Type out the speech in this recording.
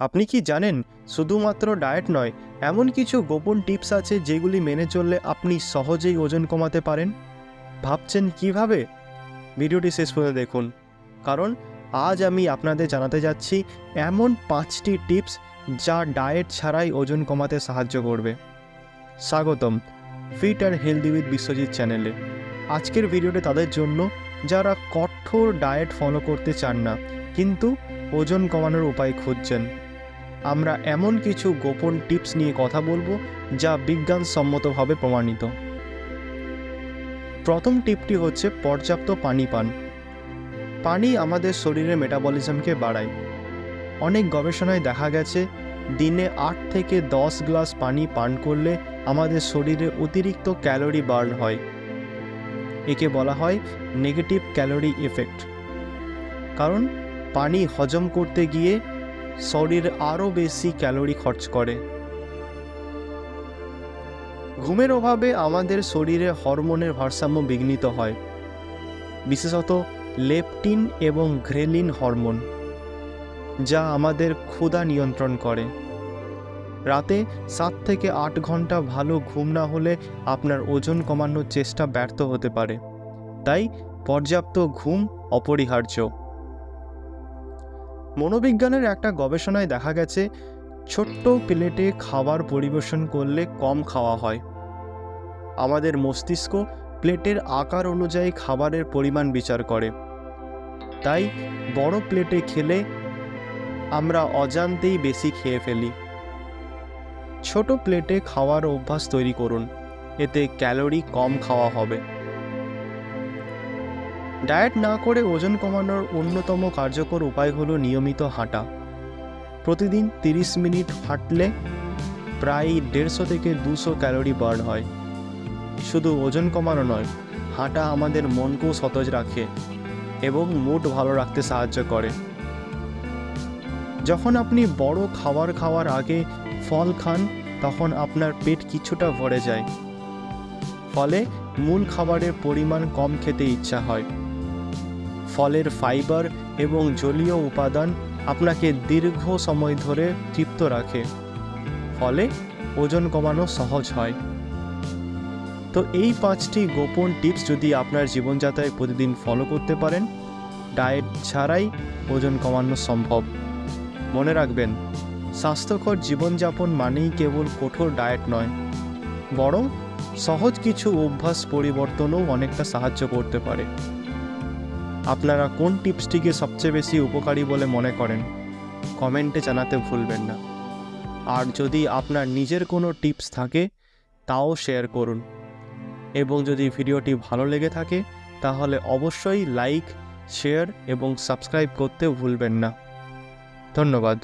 আপনি কি জানেন, শুধুমাত্র ডায়েট নয়, এমন কিছু গোপন টিপস আছে যেগুলি মেনে চললে আপনি সহজেই ওজন কমাতে পারেন? ভাবছেন কীভাবে? ভিডিওটি শেষ পর্যন্ত দেখুন। কারণ, আজ আমি আপনাদের জানাতে যাচ্ছি এমন পাঁচটি টিপস যা ডায়েট ছাড়াই ওজন কমাতে সাহায্য করবে। স্বাগতম, fit and healthy with Biswajit চ্যানেলে। আজকের ভিডিওটি তাদের জন্য যারা কঠোর ডায়েট ফলো করতে চান না, কিন্তু ওজন কমানোর উপায় খুঁজছেন। আমরা এমন কিছু গোপন টিপস নিয়ে কথা বলব যা বিজ্ঞানসম্মতভাবে প্রমাণিত। প্রথম টিপটি হচ্ছে পর্যাপ্ত পানি পান। পানি আমাদের শরীরের মেটাবলিজমকে বাড়ায়। অনেক গবেষণায় দেখা গেছে, দিনে আট থেকে দশ গ্লাস পানি পান করলে আমাদের শরীরে অতিরিক্ত ক্যালোরি বার্ন হয়। একে বলা হয় নেগেটিভ ক্যালোরি এফেক্ট কারণ পানি হজম করতে গিয়ে শরীর আরও বেশি ক্যালোরি খরচ করে। ঘুমের অভাবে আমাদের শরীরে হরমোনের ভারসাম্য বিঘ্নিত হয়, বিশেষত লেপটিন এবং ঘ্রেলিন হরমোন, যা আমাদের ক্ষুধা নিয়ন্ত্রণ করে। রাতে সাত থেকে আট ঘণ্টা ভালো ঘুম না হলে আপনার ওজন কমানোর চেষ্টা ব্যর্থ হতে পারে, তাই পর্যাপ্ত ঘুম অপরিহার্য। মনোবিজ্ঞানের একটা গবেষণায় দেখা গেছে ছোট্ট প্লেটে খাবার পরিবেশন করলে কম খাওয়া হয়। আমাদের মস্তিষ্ক প্লেটের আকার অনুযায়ী খাবারের পরিমাণ বিচার করে। তাই বড় প্লেটে খেলে আমরা অজান্তেই বেশি খেয়ে ফেলি। ছোট প্লেটে খাওয়ার অভ্যাস তৈরি করুন এতে ক্যালোরি কম খাওয়া হবে। ডায়েট না করে ওজন কমানোর অন্যতম কার্যকর উপায় হলো নিয়মিত হাঁটা। প্রতিদিন তিরিশ মিনিট হাঁটলে প্রায় দেড়শো থেকে দুশো ক্যালোরি বার্ন হয়। শুধু ওজন কমানো নয়, হাঁটা আমাদের মনকেও সতেজ রাখে এবং মুড ভালো রাখতে সাহায্য করে। যখন আপনি বড় খাবার খাওয়ার আগে ফল খান, তখন আপনার পেট কিছুটা ভরে যায়। ফলে মূল খাবারের পরিমাণ কম খেতে ইচ্ছা হয়। ফলের ফাইবার এবং জলীয় উপাদান আপনাকে দীর্ঘ সময় ধরে তৃপ্ত রাখে। ফলে ওজন কমানো সহজ হয়। তো এই পাঁচটি গোপন টিপস যদি আপনার জীবনযাত্রায় প্রতিদিন ফলো করতে পারেন, ডায়েট ছাড়াই ওজন কমানো সম্ভব। মনে রাখবেন, স্বাস্থ্যকর জীবনযাপন মানেই কেবল কঠোর ডায়েট নয়, বরং সহজ কিছু অভ্যাস পরিবর্তনও অনেকটা সাহায্য করতে পারে। আপনারা কোন টিপসটিকে সবচেয়ে বেশি উপকারী বলে মনে করেন? কমেন্টে জানাতে ভুলবেন না। আর যদি আপনার নিজের কোনো টিপস থাকে, তাও শেয়ার করুন। এবং যদি ভিডিওটি ভালো লেগে থাকে, তাহলে অবশ্যই লাইক, শেয়ার এবং সাবস্ক্রাইব করতে ভুলবেন না। ধন্যবাদ।